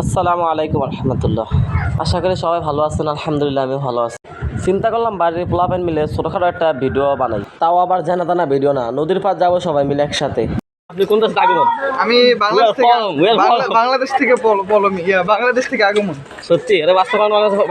আসসালামু আলাইকুম রহমতুল্লাহ। আশা করি সবাই ভালো আছেন আলহামদুলিল্লাহ আমি ভালো আছি। চিন্তা করলাম বাড়ির পোলাপেন মিলে ছোটখাটো একটা ভিডিও বানাই। তাও আবার জানা জানা ভিডিও না নদীর পাড় যাব সবাই মিলে একসাথে। আপনি কোন দেশ আগমন? আমি বাংলাদেশ থেকে. বাংলাদেশ থেকে বাংলাদেশ থেকে আগমন। সত্যি? এটা বাস্তব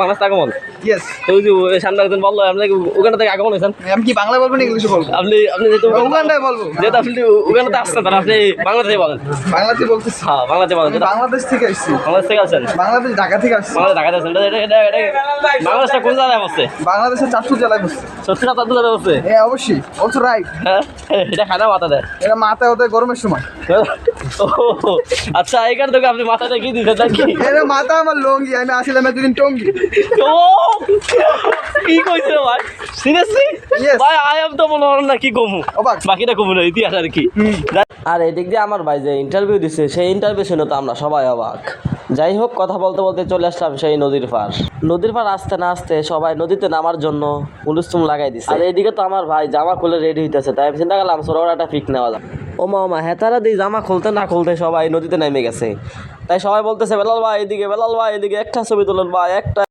বাংলাদেশ আগমন। ইয়েস তো যে সামনে একজন বলল আপনি ওখানে থেকে আগমন হয়েছেন? আমি কি বাংলা বলব না ইংলিশে বলব? আপনি আপনি যেহেতু উগান্ডায় বলব। যেহেতু আপনি ওখানে আসছেন তাহলে আপনি বাংলাদেশে বলেন। বাংলাতে বলতেছি। হ্যাঁ বাংলাদেশে বলেন। বাংলাদেশ থেকে আসছি। বাংলাদেশ থেকে আছেন বাংলাদেশ ঢাকা থেকে আসছি। বাংলাদেশ ঢাকাতে আছেন এটা এটা এটা এটা বাংলাদেশটা কোন জায়গায় বসছে বাংলাদেশের চারশো জেলায় বসছে। সত্যি না তাদের জায়গায় বসছে হ্যাঁ অবশ্যই। অলসো রাইট হ্যাঁ এটা খানা মাথা দেয়। এটা মাথায় হতে গরমের সময়। ও, আচ্ছা এখান থেকে আপনি মাথাটা কি দিতে থাকি মাথা আমার লঙ্গি আমি আসলাম এতদিন টঙ্গি। ও কি কইছে ভাই? সিরিয়াসলি ভাই আই এম তো মনে না কি কমু। বাকিটা কমু না ইতিহাস আর কি। আর এদিক দিয়ে আমার ভাই যে ইন্টারভিউ দিছে সেই ইন্টারভিউ শুনে তো আমরা সবাই অবাক। যাই হোক কথা বলতে বলতে চলে আসলাম সেই নদীর পার নদীর পার আসতে না আসতে সবাই নদীতে নামার জন্য হুলুস্তুম লাগাই দিছে আর এইদিকে তো আমার ভাই জামা খুলে রেডি হইতেছে তাই আমি চিন্তা করলাম ছোট একটা পিক নেওয়া যাক ও মা মা হেতারা দিই জামা খুলতে না খুলতে সবাই নদীতে নেমে গেছে তাই সবাই বলতেছে বেলাল ভাই এদিকে বেলাল ভাই এদিকে একটা ছবি তুলেন ভাই একটা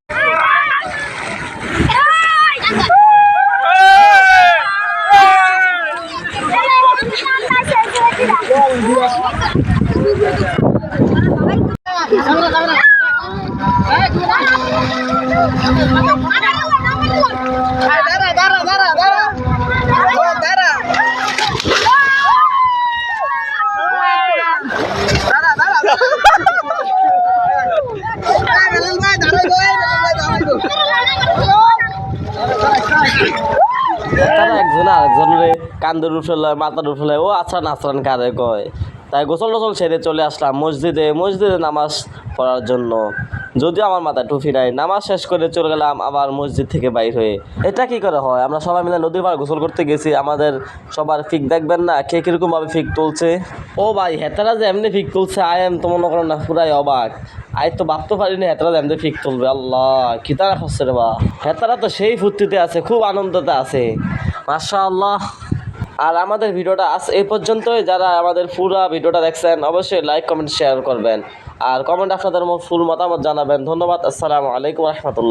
তারা একজন আরেকজনের কান্দের উঠলে মাথার উঠলে ও আছরান আছরান কারে কয়? তাই গোসল টোসল সেরে চলে আসলাম মসজিদে। মসজিদে নামাজ পড়ার জন্য। যদিও আমার মাথায় টুপি নাই, নামাজ শেষ করে চলে গেলাম আবার মসজিদ থেকে বাইর হয়ে। এটা কি করে হয়? আমরা সবাই মিলে নদীর পাড় গোসল করতে গেছি, আমাদের সবার ফিক দেখবেন না, কে কীরকম ভাবে ফিক তুলছে? ও ভাই, হেতারা যে এমনি ফিক তুলছে, আই এম তো মনে করেন না পুরাই অবাক। আই তো ভাবতে পারিনি হেতারা যে এমনি ফিক তুলবে। আল্লাহ, কি তারা হচ্ছে রে বা? হেতারা তো সেই ফুর্তিতে আছে, খুব আনন্দতে আছে। মাশা আল্লাহ আর আমাদের ভিডিওটা আজ এই পর্যন্তই। যারা আমাদের পুরো ভিডিওটা দেখছেন, অবশ্যই লাইক কমেন্ট শেয়ার করবেন। আর কমেন্ট আপনাদের ফুল মতামত জানাবেন। ধন্যবাদ। আসসালামু আলাইকুম রহমতুল্লাহ।